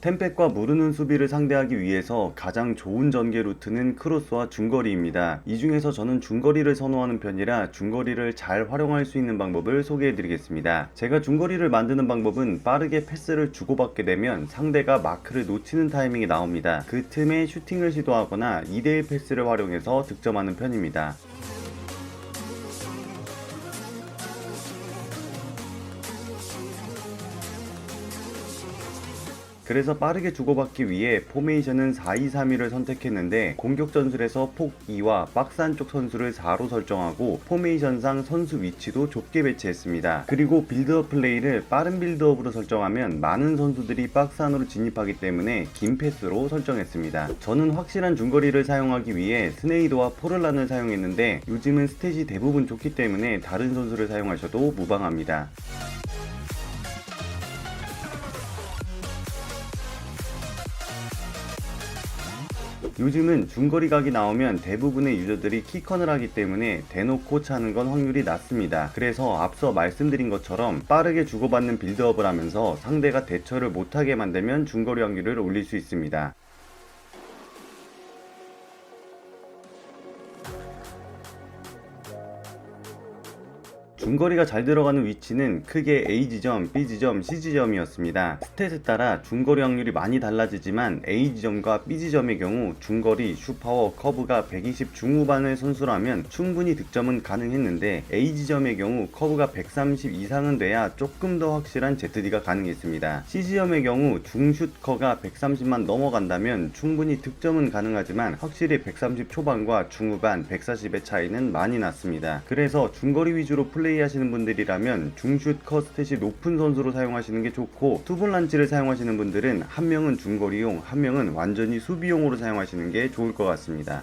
템팩과 무르는 수비를 상대하기 위해서 가장 좋은 전개 루트는 크로스와 중거리입니다. 이 중에서 저는 중거리를 선호하는 편이라 중거리를 잘 활용할 수 있는 방법을 소개해 드리겠습니다. 제가 중거리를 만드는 방법은 빠르게 패스를 주고받게 되면 상대가 마크를 놓치는 타이밍이 나옵니다. 그 틈에 슈팅을 시도하거나 2대1 패스를 활용해서 득점하는 편입니다. 그래서 빠르게 주고받기 위해 포메이션은 4-2-3-1을 선택했는데 공격 전술에서 폭 2와 박스 안쪽 선수를 4로 설정하고 포메이션상 선수 위치도 좁게 배치했습니다. 그리고 빌드업 플레이를 빠른 빌드업으로 설정하면 많은 선수들이 박스 안으로 진입하기 때문에 긴 패스로 설정했습니다. 저는 확실한 중거리를 사용하기 위해 스네이드와 포를란을 사용했는데 요즘은 스탯이 대부분 좋기 때문에 다른 선수를 사용하셔도 무방합니다. 요즘은 중거리 각이 나오면 대부분의 유저들이 키컨을 하기 때문에 대놓고 차는 건 확률이 낮습니다. 그래서 앞서 말씀드린 것처럼 빠르게 주고받는 빌드업을 하면서 상대가 대처를 못하게 만들면 중거리 확률을 올릴 수 있습니다. 중거리가 잘 들어가는 위치는 크게 A 지점, B 지점, C 지점이었습니다. 스탯에 따라 중거리 확률이 많이 달라지지만 A 지점과 B 지점의 경우 중거리, 슈파워, 커브가 120 중후반의 선수라면 충분히 득점은 가능했는데 A 지점의 경우 커브가 130 이상은 돼야 조금 더 확실한 ZD가 가능했습니다. C 지점의 경우 중슈커가 130만 넘어간다면 충분히 득점은 가능하지만 확실히 130 초반과 중후반 140의 차이는 많이 났습니다. 그래서 중거리 위주로 플레이 하시는 분들이라면 중슛 커스탯이 높은 선수로 사용하시는 게 좋고 투블란치를 사용하시는 분들은 한 명은 중거리용, 한 명은 완전히 수비용으로 사용하시는 게 좋을 것 같습니다.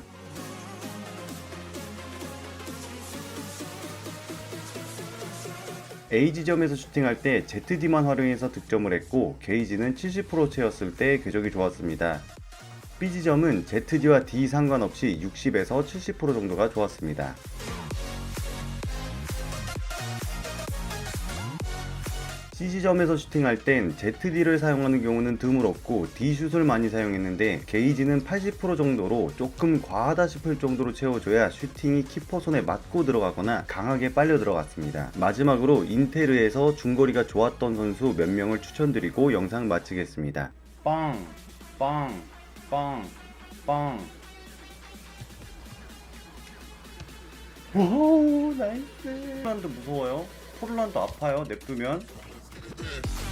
A 지점에서 슈팅할 때 ZD만 활용해서 득점을 했고 게이지는 70% 채였을 때 궤적이 좋았습니다. B 지점은 ZD와 D 상관없이 60에서 70% 정도가 좋았습니다. CG점에서 슈팅할 땐 ZD를 사용하는 경우는 드물었고 D슛을 많이 사용했는데 게이지는 80% 정도로 조금 과하다 싶을 정도로 채워줘야 슈팅이 키퍼 손에 맞고 들어가거나 강하게 빨려 들어갔습니다. 마지막으로 인테르에서 중거리가 좋았던 선수 몇 명을 추천드리고 영상 마치겠습니다. 빵! 빵! 빵! 빵! 오 나이스 포르란도 무서워요 포르란도 아파요 냅두면 bed.